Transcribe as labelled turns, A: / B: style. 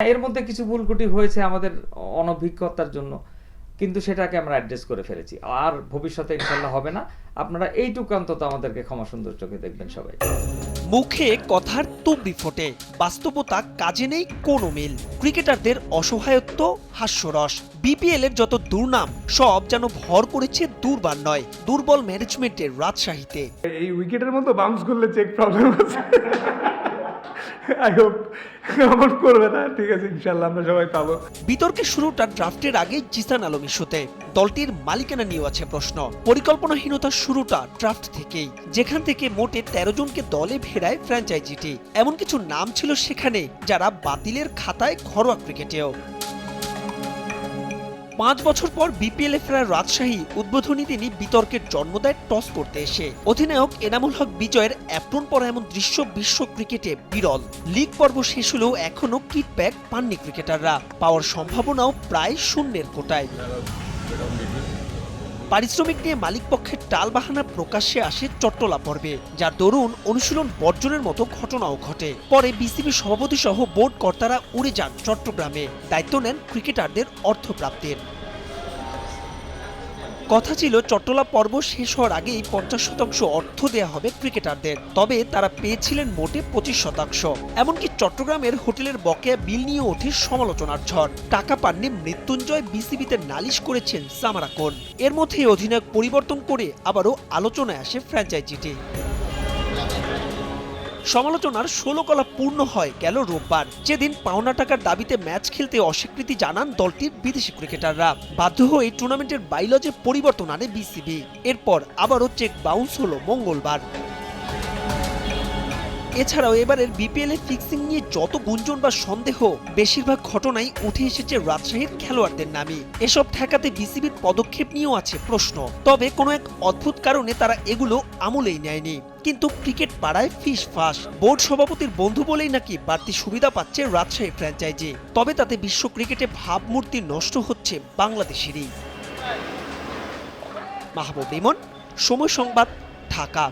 A: এর মধ্যে কিছু ভুলকুটি হয়েছে আমাদের অনভিজ্ঞতার জন্য কিন্তু সেটাকে আমরা অ্যাড্রেস করে ফেলেছি। আর ভবিষ্যতে ইনশাল্লাহ হবে না। আপনারা এইটুকু অন্তত আমাদেরকে ক্ষমা সুন্দর চোখে দেখবেন সবাই।
B: মুখে কথার তুবড়ি ফোটে বাস্তবতা কাজে নেই কোনো মিল। ক্রিকেটারদের অসহায়ত্ব হাস্যরস। বিপিএল এর যত দুর্নাম সব যেন ভর করেছে দুর্বার নয় দুর্বল ম্যানেজমেন্টের রাজশাহীতে।
C: এই উইকেটের মতো বাউন্স করলে চেক প্রবলেম আছে। আই হোপ এমন
B: দলটির মালিকানা নিয়েও আছে প্রশ্ন। পরিকল্পনাহীনতার শুরুটা ড্রাফট থেকেই। যেখান থেকে মোটে তেরো জনকে দলে ফেরায় ফ্র্যাঞ্চাইজিটি। এমন কিছু নাম ছিল সেখানে, যারা বাতিলের খাতায় ঘরোয়া ক্রিকেটেও। পাঁচ বছর পর বিপিএল ফেরার রাজশাহী, উদ্বোধনী তিনি বিতর্কের জন্ম দেয় টস করতে এসে। অধিনায়ক এনামুল হক বিজয়ের অ্যাপ্রন পরা এমন দৃশ্য বিশ্ব ক্রিকেটে বিরল। লিগ পর্ব শেষ হলেও এখনও কিট প্যাক পাননি ক্রিকেটাররা। পাওয়ার সম্ভাবনাও প্রায় শূন্যের কোটায়। পারিশ্রমিক নিয়ে মালিক পক্ষের টালবাহানা প্রকাশ্যে আসে চট্টলা পর্বে, যার দরুন অনুশীলন বর্জনের মতো ঘটনাও ঘটে। পরে বিসিবি সভাপতি সহ বোর্ড কর্তারা উড়ে যান চট্টগ্রামে, দায়িত্ব নেন ক্রিকেটারদের অর্থপ্রাপ্তির। কথা ছিল, চট্টলা পর্ব শেষ হওয়ার আগেই পঞ্চাশ শতাংশ অর্থ দেয়া হবে ক্রিকেটারদের। তবে তারা পেয়েছিলেন মোটে পঁচিশ শতাংশ। এমনকি চট্টগ্রামের হোটেলের বকেয়া বিল নিয়ে ওঠে সমালোচনার ঝড়। টাকা পাননি মৃত্যুঞ্জয় বিসিবিতে নালিশ করেছেন সামারাকোন এর মধ্যে অধিনায়ক পরিবর্তন করে আবারও আলোচনায় আসে ফ্র্যাঞ্চাইজিটি। সমালোচনার ষোলো কলা পূর্ণ হয় গেল রোববার। যেদিন পাওনা টাকার দাবিতে ম্যাচ খেলতে অস্বীকৃতি জানান দলটির বিদেশি ক্রিকেটাররা। বাধ্য হয়ে টুর্নামেন্টের বাইলজে পরিবর্তন আনে বিসিবি। এরপর আবারও চেক বাউন্স হলো মঙ্গলবার। এছাড়াও এবারের বিপিএল এর ফিক্সিং নিয়ে যত গুঞ্জন বা সন্দেহ, বেশিরভাগ ঘটনাই উঠে এসেছে রাজশাহীর খেলোয়াড়দের নামে। এসব ঠেকাতে বিসিবির পদক্ষেপ নিয়েও আছে প্রশ্ন। তবে কোনো এক অদ্ভুত কারণে তারা এগুলো আমলেই নেয়নি। কিন্তু ক্রিকেট পাড়ায় ফিস ফাস। বোর্ড সভাপতির বন্ধু বলেই নাকি বাড়তি সুবিধা পাচ্ছে রাজশাহী ফ্র্যাঞ্চাইজি তবে তাতে বিশ্ব ক্রিকেটে ভাবমূর্তি নষ্ট হচ্ছে বাংলাদেশেরই। মাহবুব ইমন, সময় সংবাদ, ঢাকা।